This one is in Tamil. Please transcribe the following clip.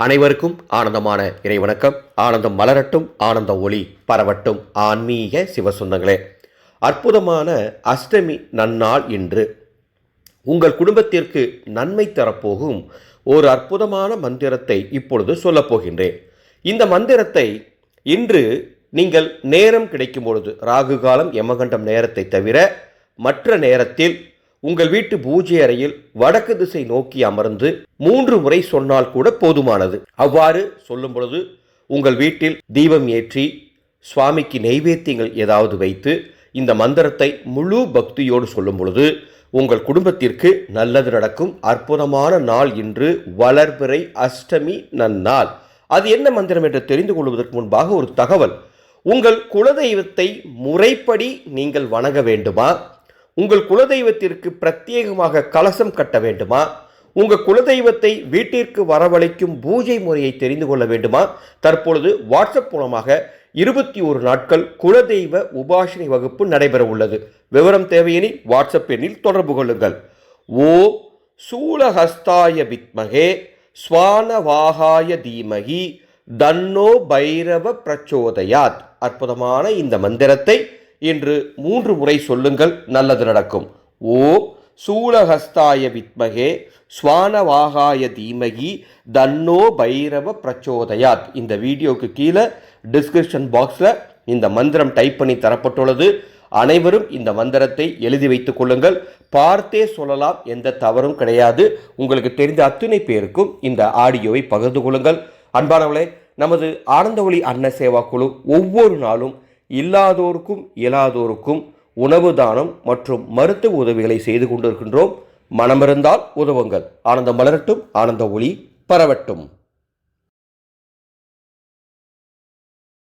அனைவருக்கும் ஆனந்தமான இறைவணக்கம். ஆனந்தம் மலரட்டும் ஆனந்த ஒளி பரவட்டும். ஆன்மீக சிவசுந்தங்களே அற்புதமான அஷ்டமி நன்னாள் இன்று உங்கள் குடும்பத்திற்கு நன்மை தரப்போகும் ஒரு அற்புதமான மந்திரத்தை இப்பொழுது சொல்லப் போகின்றேன். இந்த மந்திரத்தை இன்று நீங்கள் நேரம் கிடைக்கும் பொழுது ராகு காலம் யமகண்டம் நேரத்தை தவிர மற்ற நேரத்தில் உங்கள் வீட்டு பூஜை அறையில் வடக்கு திசை நோக்கி அமர்ந்து மூன்று முறை சொன்னால் கூட போதுமானது. அவ்வாறு சொல்லும் பொழுது உங்கள் வீட்டில் தீபம் ஏற்றி சுவாமிக்கு நெய்வேத்தியங்கள் ஏதாவது வைத்து இந்த மந்திரத்தை முழு பக்தியோடு சொல்லும் பொழுது உங்கள் குடும்பத்திற்கு நல்லது நடக்கும். அற்புதமான நாள் இன்று வளர்பிறை அஷ்டமி நன்னாள். அது என்ன மந்திரம் என்று தெரிந்து கொள்வதற்கு முன்பாக ஒரு தகவல். உங்கள் குலதெய்வத்தை முறைப்படி நீங்கள் வணங்க வேண்டுமா? உங்கள் குலதெய்வத்திற்கு பிரத்யேகமாக கலசம் கட்ட வேண்டுமா? உங்கள் குலதெய்வத்தை வீட்டிற்கு வரவழைக்கும் பூஜை முறையை தெரிந்து கொள்ள வேண்டுமா? தற்பொழுது வாட்ஸ்அப் மூலமாக இருபத்தி ஒரு நாட்கள் குலதெய்வ உபாசனை வகுப்பு நடைபெற உள்ளது. விவரம் தேவையெனில் வாட்ஸ்அப் எண்ணில் தொடர்பு கொள்ளுங்கள். ஓ சூலஹஸ்தாய வித்மகே ஸ்வானவாகாய தீமகி தன்னோ பைரவ பிரச்சோதயாத். அற்புதமான இந்த மந்திரத்தை இன்று மூன்று முறை சொல்லுங்கள் நல்லது நடக்கும். ஓ சூலஹஸ்தாய வித்மகே ஸ்வானவாகாய தீமகி தன்னோ பைரவ பிரச்சோதயாத். இந்த வீடியோக்கு கீழே டிஸ்கிரிப்ஷன் பாக்ஸில் இந்த மந்திரம் டைப் பண்ணி தரப்பட்டுள்ளது. அனைவரும் இந்த மந்திரத்தை எழுதி வைத்துக் கொள்ளுங்கள். பார்த்தே சொல்லலாம் எந்த தவறும் கிடையாது. உங்களுக்கு தெரிந்த அத்தனை பேருக்கும் இந்த ஆடியோவை பகிர்ந்து கொள்ளுங்கள். அன்பானவர்களே நமது ஆனந்த ஒளி அன்ன சேவா குழு ஒவ்வொரு நாளும் இல்லாதோருக்கும் இயலாதோருக்கும் உணவு தானம் மற்றும் மருத்துவ உதவிகளை செய்து கொண்டிருக்கின்றோம். மனமிருந்தால் உதவுங்கள். ஆனந்தம் மலரட்டும் ஆனந்த ஒளி பரவட்டும்.